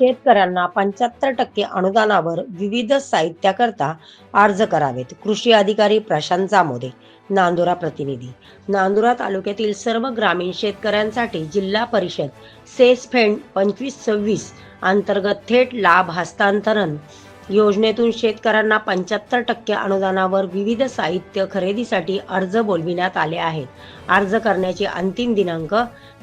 शेतकऱ्यांना पंच्याहत्तर टक्के अनुदानावर विविध साहित्याकरता अर्ज करावेत. कृषी अधिकारी प्रशांत जामोदे नांदुरा प्रतिनिधी. नांदुरा तालुक्यातील सर्व ग्रामीण शेतकऱ्यांसाठी जिल्हा परिषद सेस फेंड पंचवीस सव्वीस अंतर्गत थेट लाभ हस्तांतरण योजनेतून शेतकऱ्यांना पंच्याहत्तर टक्के अनुदानावर विविध साहित्य खरेदीसाठी अर्ज बोलविण्यात आले आहेत. अर्ज करण्याची अंतिम दिनांक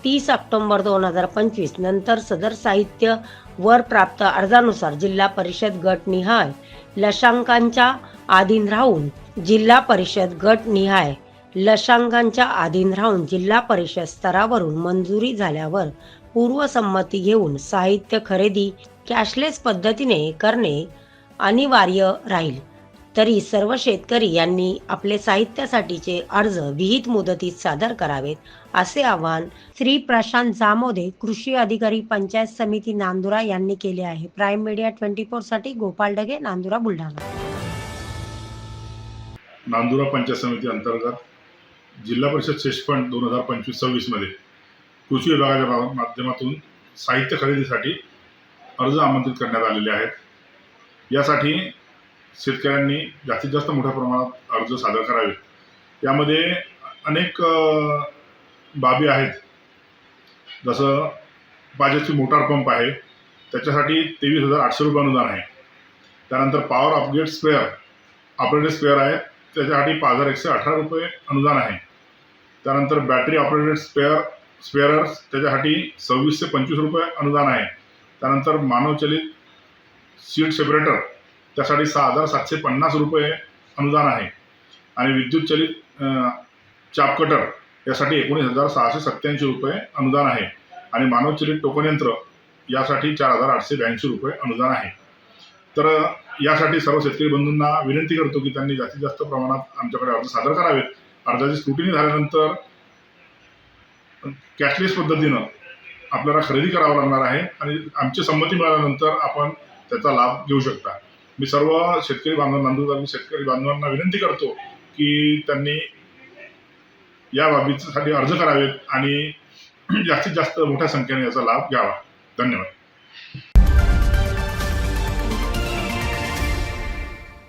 तीस ऑक्टोंबर दोन हजार पंचवीस नंतर सदर साहित्य वर प्राप्त अर्जानुसार जिल्हा परिषद गट निहाय लशांकांच्या अधीन राहून जिल्हा परिषद गट निहाय लशांकांच्या अधीन राहून जिल्हा परिषद स्तरावरून मंजुरी झाल्यावर पूर्वसंमती घेऊन साहित्य खरेदी कॅशलेस पद्धतीने करणे अनिवार्य राहील. तरी सर्व शेतकरी यांनी आपले साहित्यासाठीचे अर्ज विहित मुदतीत सादर करावेत असे आवाहन श्री प्रशांत जामोदे कृषी अधिकारी पंचायत समिती नांदुरा यांनी केले आहे. प्राईम मीडिया ट्वेंटी फोरसाठी गोपाल डगे नांदुरा बुलढाणा. नांदुरा पंचायत समिती अंतर्गत जिल्हा परिषद शेष फंड दोन हजार पंचवीस सव्वीसमध्ये कृषी विभागाच्या माध्यमातून साहित्य खरेदीसाठी अर्ज आमंत्रित करण्यात आलेले आहेत. यासाठी शेतकऱ्यांनी जास्तीत जास्त मोठ्या प्रमाणात अर्ज सादर करावेत यामध्ये अनेक बाबी आहेत. जसं बाजाची मोटार पंप आहे. त्याच्यासाठी तेवीस हजार आठशे रुपये अनुदान आहे. त्यानंतर power upgrade sprayer operated sprayer आहे. त्याच्यासाठी पाच हजार एकशे अठरा रुपये अनुदान आहे. त्यानंतर बॅटरी ऑपरेटेड स्पेअर स्पेअरर्स त्याच्यासाठी सव्वीसशे पंचवीस रुपये अनुदान आहे. त्यानंतर मानवचलित सीट सेपरेटर त्यासाठी सहा हजार सातशे पन्नास रुपये अनुदान आहे. आणि विद्युत चलित चाप कटर यासाठी एकोणीस हजार सहाशे सत्त्याऐंशी रुपये अनुदान आहे. आणि मानवचलित टोकन यंत्र यासाठी चार हजार आठशे ब्याऐंशी रुपये अनुदान आहे. तर यासाठी सर्व शेतकरी बंधूंना विनंती करतो की त्यांनी जास्तीत जास्त प्रमाणात आमच्याकडे अर्ज सादर करावेत. अर्जाची स्क्रुटिनी झाल्यानंतर कॅशलेस पद्धतीनं आपल्याला खरेदी करावं लागणार आहे. आणि आमची संमती मिळाल्यानंतर आपण त्याचा लाभ घेऊ शकता. मी सर्व शेतकरी बांधव नांदूरबाबी शेतकरी बांधवांना विनंती करतो की त्यांनी या बाबीसाठी अर्ज करावेत आणि जास्तीत जास्त मोठ्या संख्येने याचा लाभ घ्यावा. धन्यवाद.